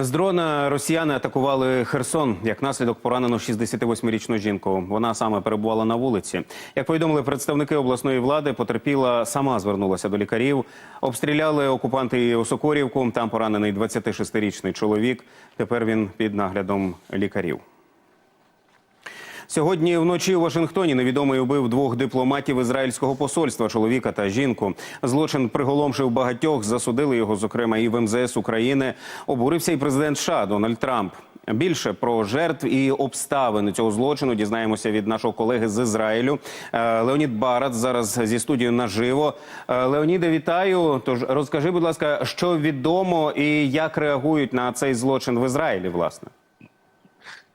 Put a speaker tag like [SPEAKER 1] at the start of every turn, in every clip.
[SPEAKER 1] З дрона росіяни атакували Херсон. Як наслідок поранено 68-річну жінку. Вона саме перебувала на вулиці. Як повідомили представники обласної влади, потерпіла сама звернулася до лікарів. Обстріляли окупанти у Сокорівку. Там поранений 26-річний чоловік. Тепер він під наглядом лікарів. Сьогодні вночі у Вашингтоні невідомий убив двох дипломатів ізраїльського посольства, чоловіка та жінку. Злочин приголомшив багатьох. Засудили його, зокрема, і в МЗС України. Обурився і президент США Дональд Трамп. Більше про жертв і обставини цього злочину дізнаємося від нашого колеги з Ізраїлю. Е, Леонід Барат зараз зі студією наживо. Е, Леоніде, вітаю. Тож розкажи, будь ласка, що відомо і як реагують на цей злочин в Ізраїлі, власне.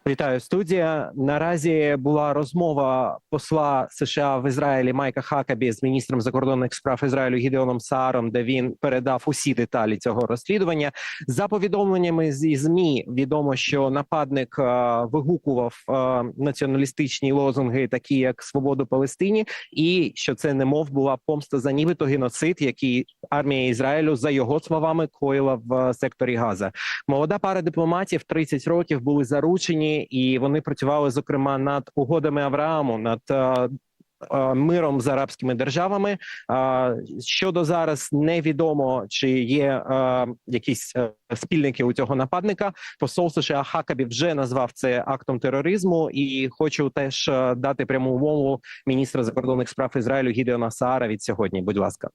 [SPEAKER 2] Вітаю студія. Наразі була розмова посла США в Ізраїлі Майка Хакабі з міністром закордонних справ Ізраїлю Гідеоном Сааром, де він передав усі деталі цього розслідування. За повідомленнями зі змі відомо, що нападник е, вигукував е, націоналістичні лозунги, такі як свободу Палестині, і що це немов була помста за нібито геноцид, який армія Ізраїлю за його словами коїла в е, секторі Газа. Молода пара дипломатів 30 років були заручені, і вони працювали зокрема над угодами Аврааму, над е, е, миром з арабськими державами. Е, Щодо зараз невідомо, чи є якісь спільники у цього нападника. Посол США Хакабі вже назвав це актом тероризму, і хочу теж дати пряму умову міністра закордонних справ Ізраїлю Гідеона Саара від сьогодні. Будь ласка.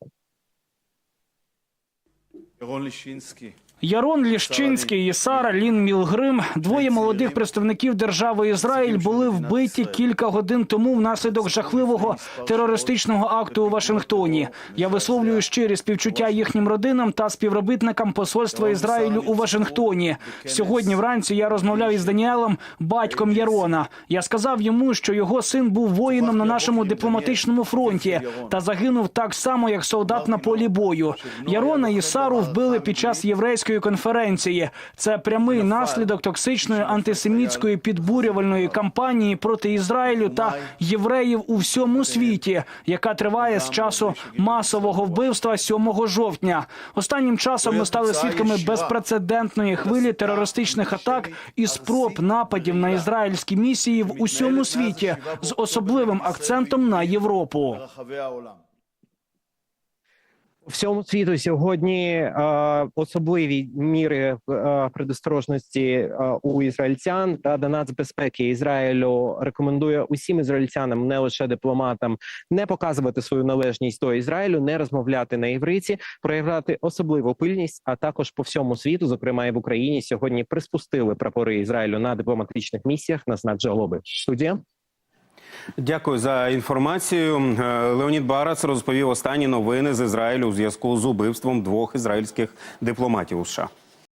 [SPEAKER 3] Яron Ліщинський.
[SPEAKER 4] Ярон Ліщинський і Сара Лін Мілгрим, двоє молодих представників держави Ізраїль, були вбиті кілька годин тому внаслідок жахливого терористичного акту у Вашингтоні. Я висловлюю щирі співчуття їхнім родинам та співробітникам посольства Ізраїлю у Вашингтоні. Сьогодні вранці я розмовляв із Даніелем, батьком Ярона. Я сказав йому, що його син був воїном на нашому дипломатичному фронті та загинув так само, як солдат на полі бою. Ярона і Сару вбили під час єврейської конференції. Це прямий наслідок токсичної антисемітської підбурювальної кампанії проти Ізраїлю та євреїв у всьому світі, яка триває з часу масового вбивства 7 жовтня. Останнім часом ми стали свідками безпрецедентної хвилі терористичних атак і спроб нападів на ізраїльські місії в усьому світі з особливим акцентом на Європу.
[SPEAKER 2] Всьому світу сьогодні е, особливі міри е, предосторожності е, у ізраїльтян Рада нацбезпеки Ізраїлю рекомендує усім ізраїльцянам, не лише дипломатам, не показувати свою належність до Ізраїлю, не розмовляти на євриці, проявляти особливу пильність. А також по всьому світу, зокрема і в Україні, сьогодні приспустили прапори Ізраїлю на дипломатичних місіях. На знак жалоби студія.
[SPEAKER 1] Дякую за інформацію. Е, Леонід Барац розповів останні новини з Ізраїлю у зв'язку з убивством двох ізраїльських дипломатів у США.